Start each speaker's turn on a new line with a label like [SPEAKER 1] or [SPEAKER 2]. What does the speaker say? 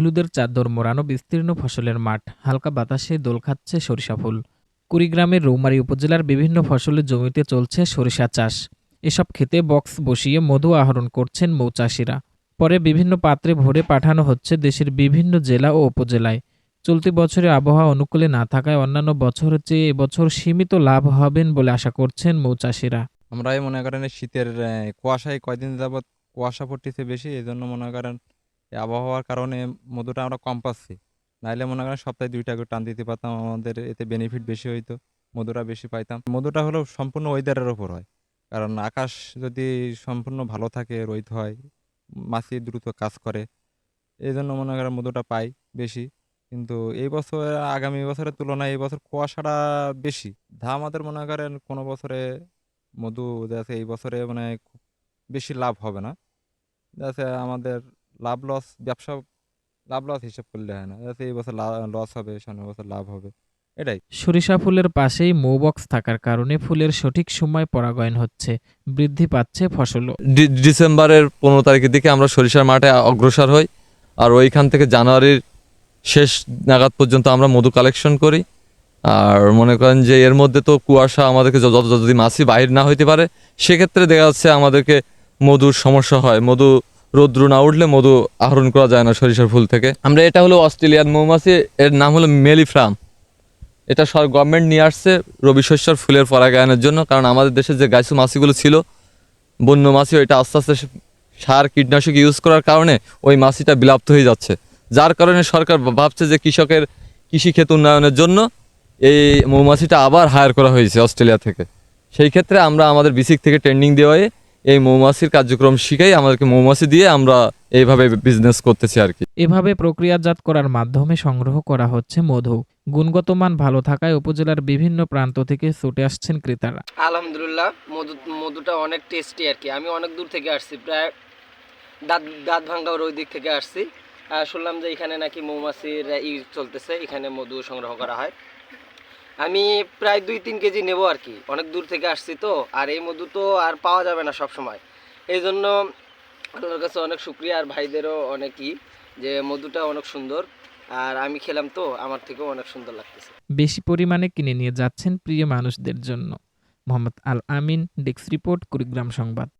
[SPEAKER 1] হলুদের চাদর মোড়ানো বিস্তীর্ণ ফসলের মাঠ, হালকা বাতাসে দোল খাচ্ছে সরিষা ফুল। কুড়িগ্রামের রৌমারী উপজেলার বিভিন্ন ফসলের জমিতে চলছে সরিষা চাষ। এসব ক্ষেতে বক্স বসিয়ে মধু আহরণ করছেন মৌচাষিরা পরে বিভিন্ন পাত্রে ভরে পাঠানো হচ্ছে দেশের বিভিন্ন জেলা ও উপজেলায়। চলতি বছরে আবহাওয়া অনুকূলে না থাকায় অন্যান্য বছরের চেয়ে এবছর সীমিত লাভ হবেন বলে আশা করছেন মৌচাষিরা
[SPEAKER 2] আমরা মনে করেন শীতের কুয়াশায় কয়দিন যাবৎ কুয়াশা পড়তেছে বেশি এই জন্য মনে করেন এই আবহাওয়ার কারণে মধুটা আমরা কম পাচ্ছি। নাইলে মনে করেন সপ্তাহে দুইটা করে টান দিতে পারতাম, আমাদের এতে বেনিফিট বেশি হইতো, মধুটা বেশি পাইতাম। মধুটা হলো সম্পূর্ণ ওয়েদারের ওপর হয়। কারণ আকাশ যদি সম্পূর্ণ ভালো থাকে রোদ হয়, মাছি দ্রুত কাজ করে এই জন্য মনে করেন মধুটা পাই বেশি। কিন্তু এই বছর, আগামী বছরের তুলনায় এই বছর কুয়াশাটা বেশি। ধা আমাদের মনে করেন কোনো বছরে মধু যাচ্ছে এই বছরে মানে খুব বেশি লাভ হবে না। যাচ্ছে আমাদের লাভ লস ব্যবসা লাভ লস হিসাব করলে হয় না। এই বছর লস হবে সামনের বছর লাভ হবে। এটাই।
[SPEAKER 1] সরিষা ফুলের পাশেই মৌবক্স থাকার কারণে ফুলের সঠিক সময় পরাগায়ন হচ্ছে বৃদ্ধি পাচ্ছে ফসলও।
[SPEAKER 3] ডি- ডিসেম্বরের পনেরো তারিখের দিকে আমরা সরিষার মাঠে অগ্রসর হই আর ওইখান থেকে জানুয়ারির শেষ নাগাদ পর্যন্ত আমরা মধু কালেকশন করি। আর মনে করেন যে এর মধ্যে তো কুয়াশা আমাদেরকে যত যত যদি মাছি বাহির না হইতে পারে সেক্ষেত্রে দেখা যাচ্ছে আমাদেরকে মধুর সমস্যা হয়। মধু রৌদ্র না উঠলে মধু আহরণ করা যায় না সরিষার ফুল থেকে। আমরা এটা হলো অস্ট্রেলিয়ান মৌমাছি, এর নাম হলো মেলিফ্রাম। এটা সর গভর্নমেন্ট নিয়ে আসছে রবি শস্যর ফুলের পরাগায়নের জন্য, কারণ আমাদের দেশে যে গাইসু মাছিগুলো ছিল, বন্য মাছি ওইটা আস্তে আস্তে সার, কীটনাশক ইউজ করার কারণে ওই মাছিটা বিলাপ্ত হয়ে যাচ্ছে। যার কারণে সরকার ভাবছে যে কৃষকের কৃষিক্ষেত উন্নয়নের জন্য এই মৌমাছিটা আবার হায়ার করা হয়েছে অস্ট্রেলিয়া থেকে। সেই ক্ষেত্রে আমরা আমাদের বিসিক থেকে ট্রেনিং দেওয়ায় এই মৌমাছির কার্যক্রম শিখাই আমাদেরকে মৌমাছি দিয়ে আমরা এইভাবে বিজনেস করতেছি আর কি।
[SPEAKER 1] এভাবে প্রক্রিয়াজাত করার মাধ্যমে সংগ্রহ করা হচ্ছে মধু। গুণগত মান ভালো থাকায় উপজেলার বিভিন্ন প্রান্ত থেকে ছুটে আসছেন ক্রেতারা।
[SPEAKER 4] আলহামদুলিল্লাহ মধু মধুটা অনেক টেস্টি আর কি। আমি অনেক দূর থেকে আসছি প্রায় দাঁত দাঁত ভাঙ্গার ওই দিক থেকে আসছি। শুনলাম যে এখানে নাকি মৌমাছির ই চলতেছে এখানে মধু সংগ্রহ করা হয়। আমি প্রায় দুই, তিন কেজি নেব আর কি। অনেক দূর থেকে আসছি তো, আর এই মধু তো আর পাওয়া যাবে না সব সময় এই জন্য আল্লাহর কাছে অনেক শুক্রিয়া আর ভাইদেরও অনেকই যে মধুটা অনেক সুন্দর, আর আমি খেলাম তো, আমার থেকেও অনেক সুন্দর লাগতেছে।
[SPEAKER 1] বেশি পরিমাণে কিনে নিয়ে যাচ্ছেন প্রিয় মানুষদের জন্য। মোহাম্মদ আল আমিন, ডেস্ক রিপোর্ট, কুড়িগ্রাম সংবাদ।